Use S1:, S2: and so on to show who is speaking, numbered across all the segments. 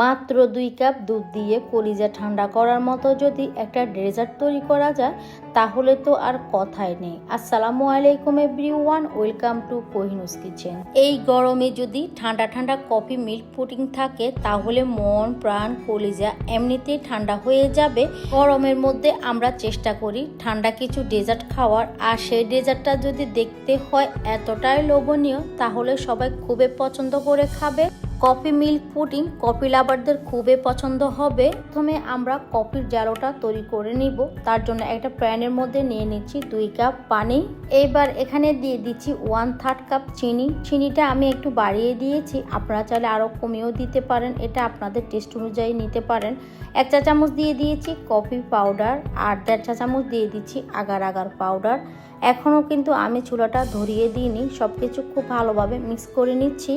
S1: মাত্র দুই কাপ দুধ দিয়ে কলিজা ঠান্ডা করার মতো যদি একটা ডেজার্ট তৈরি করা যায়, তাহলে তো আর কথাই নেই। আসসালামু আলাইকুম every one welcome to Kohinoor's kitchen. এই গরমে যদি ঠান্ডা ঠান্ডা কফি মিল্ক পুডিং থাকে, তাহলে মন, প্রাণ, কলিজা এমনিতেই ঠান্ডা হয়ে যাবে। গরমের মধ্যে আমরা চেষ্টা করি ঠান্ডা কিছু ডেজার্ট খাওয়ার, আর সেই ডেজার্টটা যদি দেখতে হয় এতটাই লোভনীয়, তাহলে সবাই খুবই পছন্দ করে খাবে। কফি মিল্ক পুডিং কফি লাভারদের খুবই পছন্দ হবে। প্রথমে আমরা কফির জালোটা তৈরি করে নিব। তার জন্য একটা প্যানের মধ্যে নিয়ে নিচ্ছি দুই কাপ পানি। এবার এখানে দিয়ে দিচ্ছি ওয়ান থার্ড কাপ চিনি। চিনিটা আমি একটু বাড়িয়ে দিয়েছি। আপনারা চাইলে আরও কমিয়েও দিতে পারেন। এটা আপনাদের টেস্ট অনুযায়ী নিতে পারেন। এক চা চামচ দিয়ে দিয়েছি কফি পাউডার আর দেড় চা চামচ দিয়ে দিচ্ছি আগার আগার পাউডার। এখনও কিন্তু আমি চুলাটা ধরিয়ে দিইনি সব কিছু খুব ভালোভাবে মিক্স করে নিচ্ছি।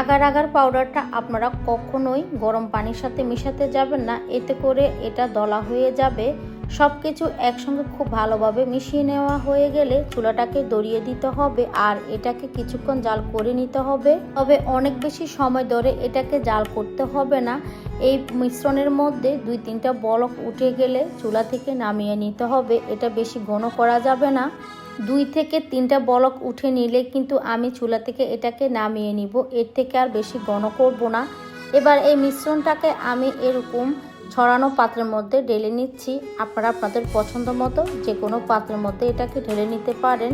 S1: আগার আগার পাউডারটা আপনারা কখনোই গরম পানির সাথে মিশাতে যাবেন না, এতে করে এটা দলা হয়ে যাবে। সব কিছু একসঙ্গে খুব ভালোভাবে মিশিয়ে নেওয়া হয়ে গেলে চুলাটাকে দড়িয়ে দিতে হবে আর এটাকে কিছুক্ষণ জাল করে নিতে হবে। তবে অনেক বেশি সময় ধরে এটাকে জাল করতে হবে না। এই মিশ্রণের মধ্যে দুই তিনটা বলক উঠে গেলে চুলা থেকে নামিয়ে নিতে হবে, এটা বেশি ঘন করা যাবে না। দুই থেকে তিনটা বলক উঠে নিলে কিন্তু আমি চুলা থেকে এটাকে নামিয়ে নিব। এর থেকে আর বেশি ঘন করব না। এবার এই মিশ্রণটাকে আমি এরকম ছড়ানো পাত্রের মধ্যে ঢেলে নিচ্ছি। আপনারা আপনাদের পছন্দ মতো যে কোনো পাত্রের মধ্যে এটাকে ঢেলে নিতে পারেন।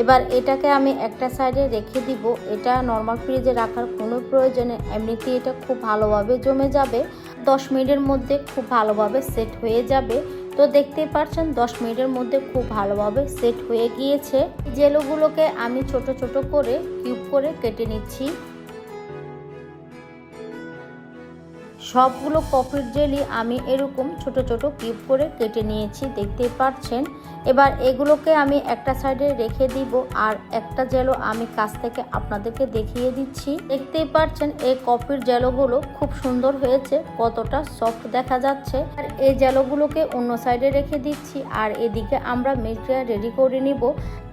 S1: এবার এটাকে আমি একটা সাইডে রেখে দিব। এটা নর্মাল ফ্রিজে রাখার কোনো প্রয়োজনে এমনিতেই এটা খুব ভালোভাবে জমে যাবে। দশ মিনিটের মধ্যে খুব ভালোভাবে সেট হয়ে যাবে। তো দেখতেই পাচ্ছেন, দশ মিনিটের মধ্যে খুব ভালোভাবে সেট হয়ে গিয়েছে। জেলোগুলোকে আমি ছোট ছোট করে কিউব করে কেটে নিচ্ছি। সবগুলো কফির জেলি আমি এরকম ছোট ছোট কিউব করে কেটে নিয়েছি, দেখতে পাচ্ছেন? এবার এগুলোকে আমি একটা সাইডে রেখে দিব আর একটা জেলো আমি কাছ থেকে আপনাদেরকে দেখিয়ে দিচ্ছি। দেখতেই পাচ্ছেন, এই কফির জেলোগুলো খুব সুন্দর হয়েছে, কতটা সফট দেখা যাচ্ছে। আর এই জেলোগুলোকে অন্য সাইডে রেখে দিচ্ছি আর এদিকে আমরা মিল্কটা রেডি করে নিব।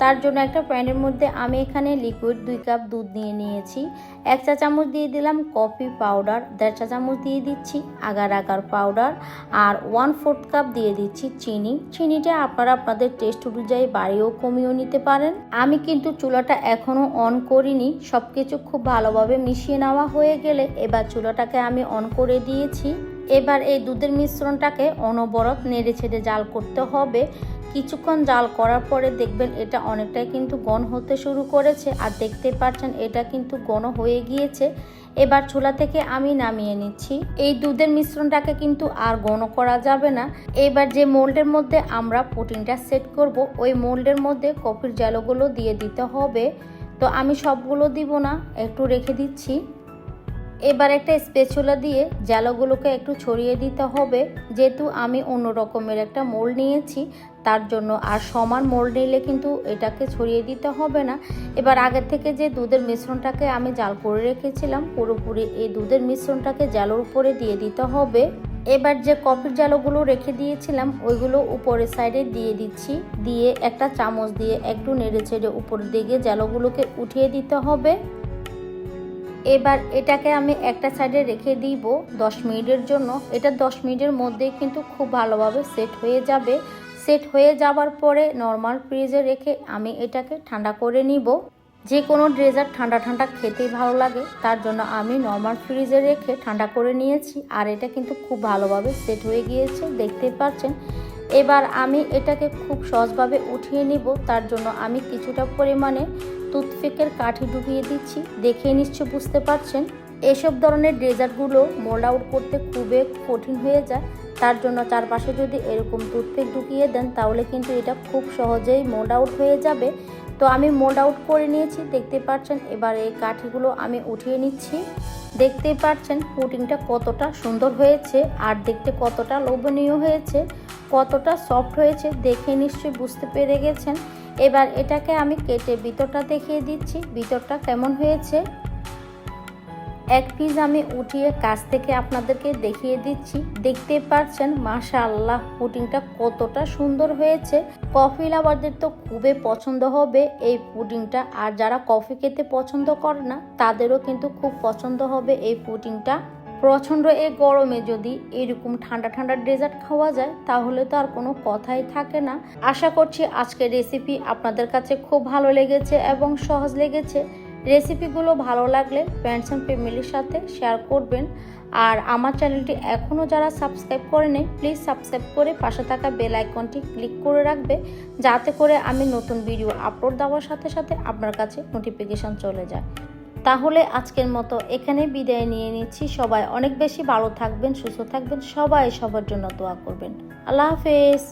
S1: তার জন্য একটা প্যানের মধ্যে আমি এখানে লিকুইড দুই কাপ দুধ নিয়ে নিয়েছি। এক চা চামচ দিয়ে দিলাম কফি পাউডার, দেড় চা চামচ দিয়ে দিচ্ছি আগার আগার পাউডার আর ওয়ান ফোর্থ কাপ দিয়ে দিচ্ছি চিনি। চিনিটা আপনারা আপনাদের টেস্ট অনুযায়ী বাড়িও কমিয়েও নিতে পারেন। আমি কিন্তু চুলাটা এখনও অন করিনি সব কিছু খুব ভালোভাবে মিশিয়ে নেওয়া হয়ে গেলে এবার চুলাটাকে আমি অন করে দিয়েছি। এবার এই দুধের মিশ্রণটাকে অনবরত নেড়ে ছেড়ে জাল করতে হবে। কিছুক্ষণ জাল করার পরে দেখবেন এটা অনেকটাই কিন্তু গণ হতে শুরু করেছে আর দেখতে পাচ্ছেন এটা কিন্তু গণ হয়ে গিয়েছে। এবার চুলা থেকে আমি নামিয়ে নিচ্ছি। এই দুধের মিশ্রণটাকে কিন্তু আর ঘন করা যাবে না। এবার যে মোল্ডের মধ্যে আমরা প্রোটিনটা সেট করব, ওই মোল্ডের মধ্যে কফির জালোগুলো দিয়ে দিতে হবে। তো আমি সবগুলো দিব না, একটু রেখে দিচ্ছি। এবার একটা স্পেচুলা দিয়ে জালোগুলোকে একটু ছড়িয়ে দিতে হবে। যেহেতু আমি অন্য রকমের একটা মোল নিয়েছি, তার জন্য আর সমান মোল নিলে কিন্তু এটাকে ছড়িয়ে দিতে হবে না। এবার আগের থেকে যে দুধের মিশ্রণটাকে আমি জাল করে রেখেছিলাম, পুরোপুরি এই দুধের মিশ্রণটাকে জালোর উপরে দিয়ে দিতে হবে। এবার যে কফির জালোগুলো রেখে দিয়েছিলাম, ওইগুলো উপরের সাইডে দিয়ে দিচ্ছি। দিয়ে একটা চামচ দিয়ে একটু নেড়ে ছেড়ে উপরের দিকে জালোগুলোকে উঠিয়ে দিতে হবে। এবার এটাকে আমি একটা সাইডে রেখে দিব দশ মিনিটের জন্য। এটা দশ মিনিটের মধ্যেই কিন্তু খুব ভালোভাবে সেট হয়ে যাবে। সেট হয়ে যাবার পরে নর্মাল ফ্রিজে রেখে আমি এটাকে ঠান্ডা করে নিব। যে কোনো ড্রেজার ঠান্ডা ঠান্ডা খেতেই ভালো লাগে, তার জন্য আমি নর্মাল ফ্রিজে রেখে ঠান্ডা করে নিয়েছি। আর এটা কিন্তু খুব ভালোভাবে সেট হয়ে গিয়েছে দেখতে পাচ্ছেন। এবার আমি এটাকে খুব সহজভাবে উঠিয়ে নিব। তার জন্য আমি কিছুটা পরিমাণে টুথপিকের কাঠি ঢুকিয়ে দিচ্ছি দেখে নিশ্চয় বুঝতে পারছেন। এসব ধরনের ডেজার্টগুলো মোল্ড আউট করতে খুবই কঠিন হয়ে যায়। তার জন্য চারপাশে যদি এরকম টুথপিক ঢুকিয়ে দেন, তাহলে কিন্তু এটা খুব সহজেই মোল্ড আউট হয়ে যাবে। তো আমি মোল্ড আউট করে নিয়েছি, দেখতে পাচ্ছেন? এবার এই কাঠিগুলো আমি উঠিয়ে নিচ্ছি। দেখতেই পাচ্ছেন পুটিংটা কতটা সুন্দর হয়েছে, আর দেখতে কতটা লোভনীয় হয়েছে, কতটা সফট হয়েছে, দেখে নিশ্চয়ই বুঝতে পেরে গেছেন। এবার এটাকে আমি কেটে ভিতরটা দেখিয়ে দিচ্ছি, ভিতরটা কেমন হয়েছে। এক পিস আমি উঠিয়ে কাছ থেকে আপনাদেরকে দেখিয়ে দিচ্ছি। দেখতে পাচ্ছেন মাশা আল্লাহ পুডিংটা কতটা সুন্দর হয়েছে। কফি লাভারদের তো খুবই পছন্দ হবে এই পুডিংটা। আর যারা কফি খেতে পছন্দ করে না, তাদেরও কিন্তু খুব পছন্দ হবে এই পুডিংটা। প্রচণ্ড এই গরমে যদি এরকম ঠান্ডা ঠান্ডা ডেজার্ট খাওয়া যায়, তাহলে তো আর কোনো কথাই থাকে না। আশা করছি আজকের রেসিপি আপনাদের কাছে খুব ভালো লেগেছে এবং সহজ লেগেছে। রেসিপিগুলো ভালো লাগলে ফ্রেন্ডস অ্যান্ড ফ্যামিলির সাথে শেয়ার করবেন। আর আমার চ্যানেলটি এখনও যারা সাবস্ক্রাইব করেনি প্লিজ সাবস্ক্রাইব করে পাশে থাকা বেল আইকনটি ক্লিক করে রাখবে, যাতে করে আমি নতুন ভিডিও আপলোড দেওয়ার সাথে সাথে আপনার কাছে নোটিফিকেশন চলে যায়। তাহলে আজকের মতো এখানে বিদায় নিয়ে নিচ্ছি। সবাই অনেক বেশি ভালো থাকবেন, সুস্থ থাকবেন। সবাই সবার জন্য দোয়া করবেন। আল্লাহ হাফেজ।